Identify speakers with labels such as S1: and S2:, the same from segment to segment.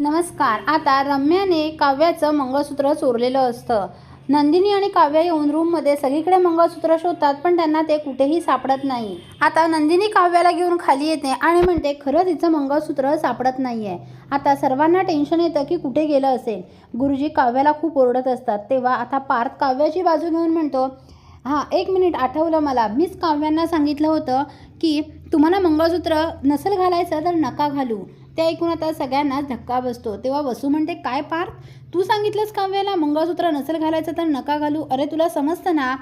S1: नमस्कार. आता रम्याने काव्याचं मंगळसूत्र चोरलेलं असतं. नंदिनी आणि काव्या येऊन रूममध्ये सगळीकडे मंगळसूत्र शोधतात पण त्यांना ते कुठेही सापडत नाही. आता नंदिनी काव्याला घेऊन खाली येते आणि म्हणते खरं तिचं मंगळसूत्र सापडत नाही आहे आता सर्वांना टेन्शन येतं की कुठे गेलं असेल. गुरुजी काव्याला खूप ओरडत असतात. तेव्हा आता पार्थ काव्याची बाजू घेऊन म्हणतो हां एक मिनिट आठवलं मला. मीच काव्यांना सांगितलं होतं की तुम्हाला मंगळसूत्र नसेल घालायचं तर नका घालू. ते ऐकून आता सगळ्यांनाच धक्का बसतो. तेव्हा वसू म्हणते काय पार्थ? तू सांगितलंस काव्याला मंगळसूत्र नसेल घालायचं तर नका घालू. अरे तुला समजतं ना?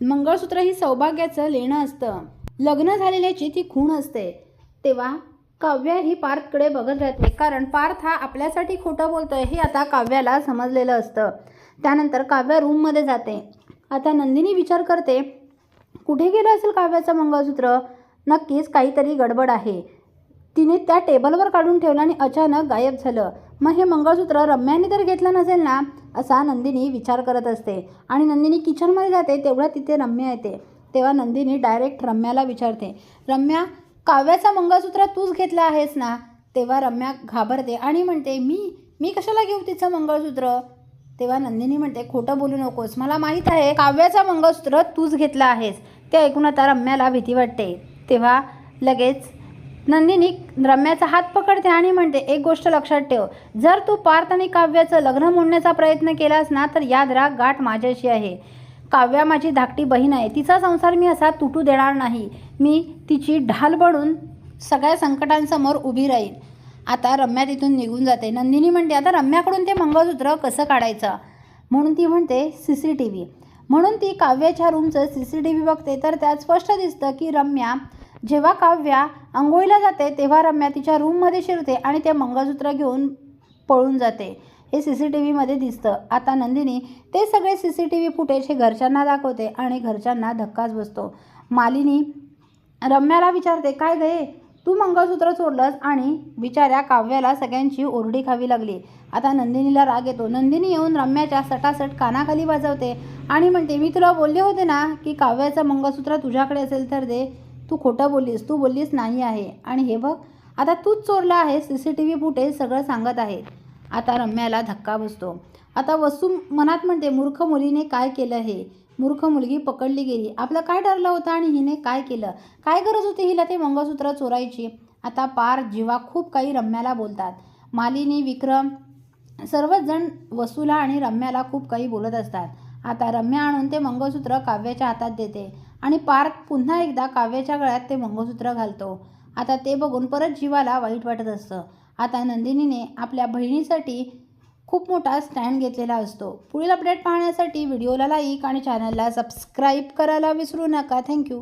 S1: मंगळसूत्र ही सौभाग्याचं लेणं असतं. लग्न झालेल्याची ती खूण असते. तेव्हा काव्य ही पार्थकडे बघत राहते. कारण पार्थ हा आपल्यासाठी खोटं बोलतोय हे आता काव्याला समजलेलं असतं. त्यानंतर काव्य रूममध्ये जाते. आता नंदिनी विचार करते कुठे गेलं असेल काव्याचं मंगळसूत्र? नक्कीच काहीतरी गडबड आहे. तिने त्या टेबलवर काढून ठेवलं आणि अचानक गायब झालं. मग हे मंगळसूत्र रम्याने तर घेतलं नसेल ना? असा नंदिनी विचार करत असते. आणि नंदिनी किचनमध्ये जाते तेवढ्या तिथे रम्या येते. तेव्हा नंदिनी डायरेक्ट रम्याला विचारते रम्या काव्याचा मंगळसूत्र तूच घेतला आहेस ना? तेव्हा रम्या घाबरते आणि म्हणते मी मी कशाला घेऊ तिचं मंगळसूत्र? तेव्हा नंदिनी म्हणते खोटं बोलू नकोस. मला माहीत आहे काव्याचा मंगळसूत्र तूच घेतलं आहेस. ते ऐकून आता रम्याला भीती वाटते. तेव्हा लगेच नंदिनी रम्याचा हात पकडते आणि म्हणते एक गोष्ट लक्षात ठेव. जर तू पार्थ आणि काव्याचं लग्न मोडण्याचा प्रयत्न केलास ना तर याद राग गाठ माझ्याशी आहे. काव्या माझी धाकटी बहीण आहे. तिचा संसार मी असा तुटू देणार नाही. मी तिची ढाल बनून सगळ्या संकटांसमोर उभी राहील आता रम्या तिथून निघून जाते. नंदिनी म्हणते आता रम्याकडून ते मंगळसूत्र कसं काढायचं? म्हणून ती म्हणते सी सी टी व्ही. म्हणून ती काव्याच्या रूमचं सी सी टी व्ही बघते. तर त्यात स्पष्ट दिसतं की रम्या जेव्हा काव्या आंघोळीला जाते तेव्हा रम्या तिच्या रूममध्ये शिरते आणि ते मंगळसूत्र घेऊन पळून जाते. हे सी सी टी व्हीमध्ये दिसतं. आता नंदिनी ते सगळे C C T V footage हे घरच्यांना दाखवते आणि घरच्यांना धक्काच बसतो. मालिनी रम्याला विचारते काय गे तू मंगळसूत्र चोरलंस आणि बिचाऱ्या काव्याला सगळ्यांची ओरडी खावी लागली. आता नंदिनीला राग येतो. नंदिनी येऊन रम्याच्या सटासट कानाखाली वाजवते आणि म्हणते मी तुला बोलले होते ना की काव्याचं मंगळसूत्र तुझ्याकडे असेल तर दे. तू खोटं बोललीस तू बोललीस नाही आहे. आणि हे बघ आता तूच चोरला आहे C C T V footage सगळं सांगत आहे आता रम्याला धक्का बसतो. आता वसू मनात म्हणते मूर्ख मुलीने काय केलं हे? मूर्ख मुलगी पकडली गेली. आपलं काय ठरलं होतं आणि हिने काय केलं? काय गरज होती हिला ते मंगळसूत्र चोरायची? आता पार जीवा खूप काही रम्याला बोलतात. मालिनी विक्रम सर्वच जण वसूला आणि रम्याला खूप काही बोलत असतात. आता रम्या आणून ते मंगळसूत्र काव्याच्या हातात देते. आणि पार्थ पुन्हा एकदा काव्याच्या गळ्यात ते मंगळसूत्र घालतो. आता ते बघून परत जीवाला वाईट वाटत असतं. आता नंदिनीने आपल्या बहिणीसाठी खूप मोठा स्टँड घेतलेला असतो. पुढील अपडेट पाहण्यासाठी व्हिडिओला लाईक आणि चॅनलला सबस्क्राईब करायला विसरू नका. थँक्यू.